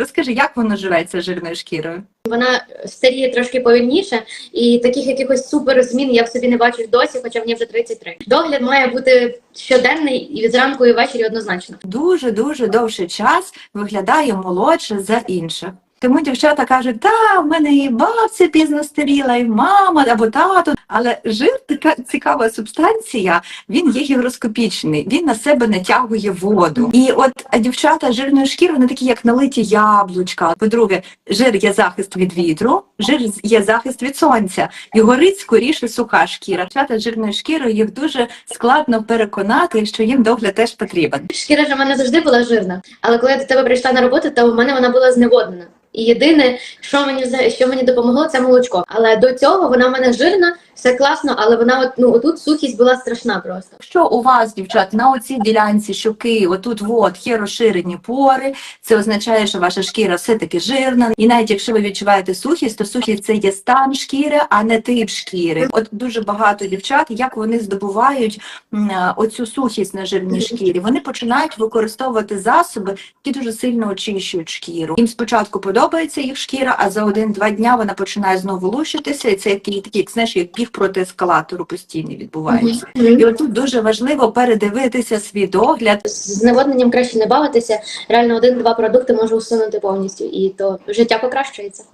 Розкажи, як воно живеться жирною шкірою? Вона старіє трошки повільніше, і таких якихось супер змін я в собі не бачу досі, хоча мені вже 33. Догляд має бути щоденний і зранку і ввечері однозначно. Дуже дуже довший час виглядає молодше за інших. Тому дівчата кажуть, та в мене і бабця пізно старіла, і мама або тато. Але жир така цікава субстанція, він є гігроскопічний, він на себе натягує воду. І от дівчата з жирною шкірою, вони такі, як налиті яблучка. По-друге, жир є захист від вітру, жир є захист від сонця. І горить скоріше суха шкіра. Дівчата з жирною шкірою їх дуже складно переконати, що їм догляд теж потрібен. Шкіра ж в мене завжди була жирна, але коли я до тебе прийшла на роботу, то в мене вона була зневоднена. І єдине, що мені що мені допомогло, це молочко. Але до цього вона в мене жирна, все класно, але вона от ну отут сухість була страшна просто. Якщо у вас, дівчат, на оцій ділянці щоки, отут от є розширені пори, це означає, що ваша шкіра все-таки жирна. І навіть якщо ви відчуваєте сухість, то сухість це є стан шкіри, а не тип шкіри. От дуже багато дівчат, як вони здобувають оцю сухість на жирній шкірі, вони починають використовувати засоби, які дуже сильно очищують шкіру. Їм спочатку подобається їх шкіра, а за один-два дня вона починає знову лущитися, і це який такий, знаєш, як біг проти ескалатору постійний відбувається. І отут дуже важливо передивитися свій догляд. З зневодненням краще не бавитися. Реально один-два продукти може усунути повністю, і то життя покращується.